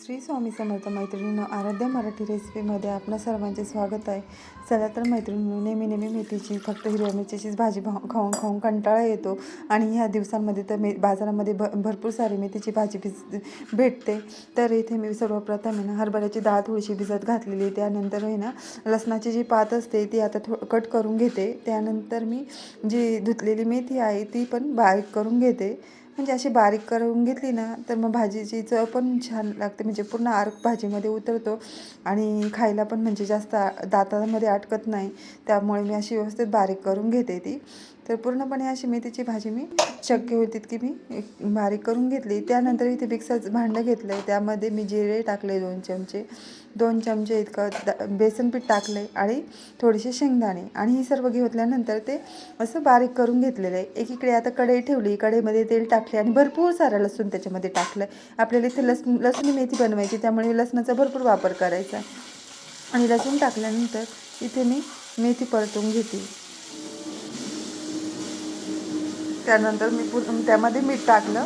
श्री स्वामी समर्थ मैत्रिणीनं आराध्या मराठी रेसिपीमध्ये आपल्या सर्वांचे स्वागत आहे. चला तर मैत्रिणी नेहमी नेहमी मेथीची फक्त हिरव्या मिरचीचीच भाजी भाऊ खाऊन खाऊन कंटाळा येतो. आणि ह्या दिवसांमध्ये तर मे बाजारामध्ये भ भरपूर सारी मेथीची भाजी भिज भेटते. तर इथे मी सर्वप्रथम आहे ना हरभऱ्याची डाळ थोडीशी भिजत घातलेली आहे. त्यानंतर आहे ना लसणाची जी पात असते ती आता थो कट करून घेते. त्यानंतर मी जी धुतलेली मेथी आहे ती पण बारीक करून घेते. म्हणजे अशी बारीक करून घेतली ना तर मग भाजीची चव पण छान लागते. म्हणजे पूर्ण आर्क भाजीमध्ये उतरतो आणि खायला पण म्हणजे जास्त दातामध्ये अटकत नाही. त्यामुळे मी अशी व्यवस्थित बारीक करून घेते ती. तर पूर्णपणे अशी मेथीची भाजी मी शक्य होती की मी एक बारीक करून घेतली. त्यानंतर इथे मिक्सरचं भांडं घेतलं आहे त्यामध्ये मी जिरे टाकले दोन चमचे. दोन चमचे इतकं द- बेसन पीठ आणि थोडेसे शेंगदाणे. आणि हे सर्व घेतल्यानंतर ते असं बारीक करून घेतलेलं आहे. एकीकडे आता कढई ठेवली. कढईमध्ये तेल टाकले आणि भरपूर सारं लसूण त्याच्यामध्ये टाकलं आपल्याला इथे लसूण मेथी बनवायची त्यामुळे लसणाचा भरपूर वापर करायचा आणि लसूण टाकल्यानंतर इथे मी मेथी परतून घेते. त्यानंतर मी पु त्यामध्ये मीठ टाकलं.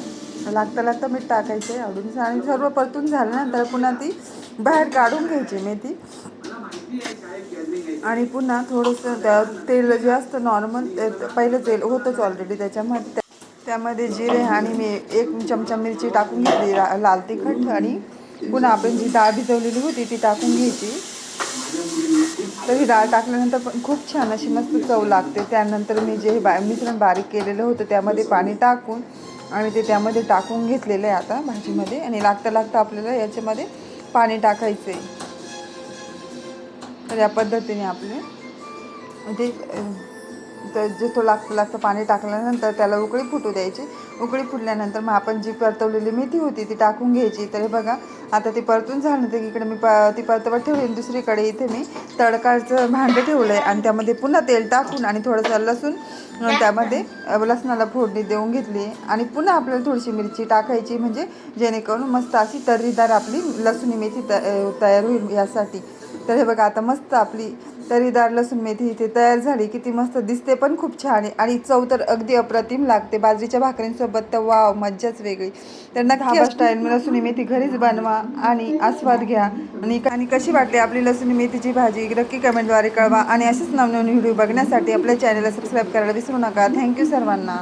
लागता लागता मीठ टाकायचं आहे आवडून आणि सर्व परतून झाल्यानंतर पुन्हा ती बाहेर काढून घ्यायची मेथी. आणि पुन्हा थोडंसं त्या तेल जे असतं नॉर्मल पहिलं तेल होतंच ऑलरेडी त्याच्यामध्ये. त्यामध्ये जिरे आणि मी एक चमचा मिरची टाकून घेतली ला- लाल तिखट आणि पुन्हा आपण जी डाळ भिजवलेली होती ती टाकून घ्यायची. तर ही डाळ टाकल्यानंतर पण खूप छान अशी मस्त चव लागते. त्यानंतर मी जे हे बा मिश्रण बारीक केलेलं होतं त्यामध्ये पाणी टाकून आणि ते त्यामध्ये टाकून घेतलेलं आहे आता भाजीमध्ये. आणि लागता लागता आपल्याला याच्यामध्ये पाणी टाकायचं आहे तर या पद्धतीने आपले म्हणजे, ते तर जे तो लागतं लागतं पाणी टाकल्यानंतर त्याला उकळी फुटू द्यायची. उकळी फुटल्यानंतर मग आपण जी परतवलेली मेथी होती ती टाकून घ्यायची. तर हे बघा आता ती परतून झाल्यानंतर इकडे मी प ती परतवत ठेवली दुसरीकडे इथे मी तडकाचं भांडं ठेवलं आहे आणि त्यामध्ये पुन्हा तेल टाकून आणि थोडंसं लसूण त्यामध्ये लसणाला फोडणी देऊन घेतली. आणि पुन्हा आपल्याला थोडीशी मिरची टाकायची म्हणजे जेणेकरून मस्त अशी तर्रीदार आपली लसूणी मेथी त तयार होईल यासाठी. तर हे बघा आता मस्त आपली तरीदार लसूण मेथी इथे तयार झाली. किती मस्त दिसते पण खूप छान आहे. आणि चव तर अगदी अप्रतिम लागते. बाजरीच्या भाकरींसोबत तर वाव मज्जाच वेगळी. तर नक्की हा स्टाईल लसूणी मेथी घरीच बनवा आणि आस्वाद घ्या. आणि आणि कशी वाटली आपली लसूणी मेथीची भाजी? नक्की कमेंटद्वारे कळवा. आणि असेच नवनवीन व्हिडिओ बघण्यासाठी आपल्या चॅनलला सबस्क्राईब करायला विसरू नका. थँक्यू सर्वांना.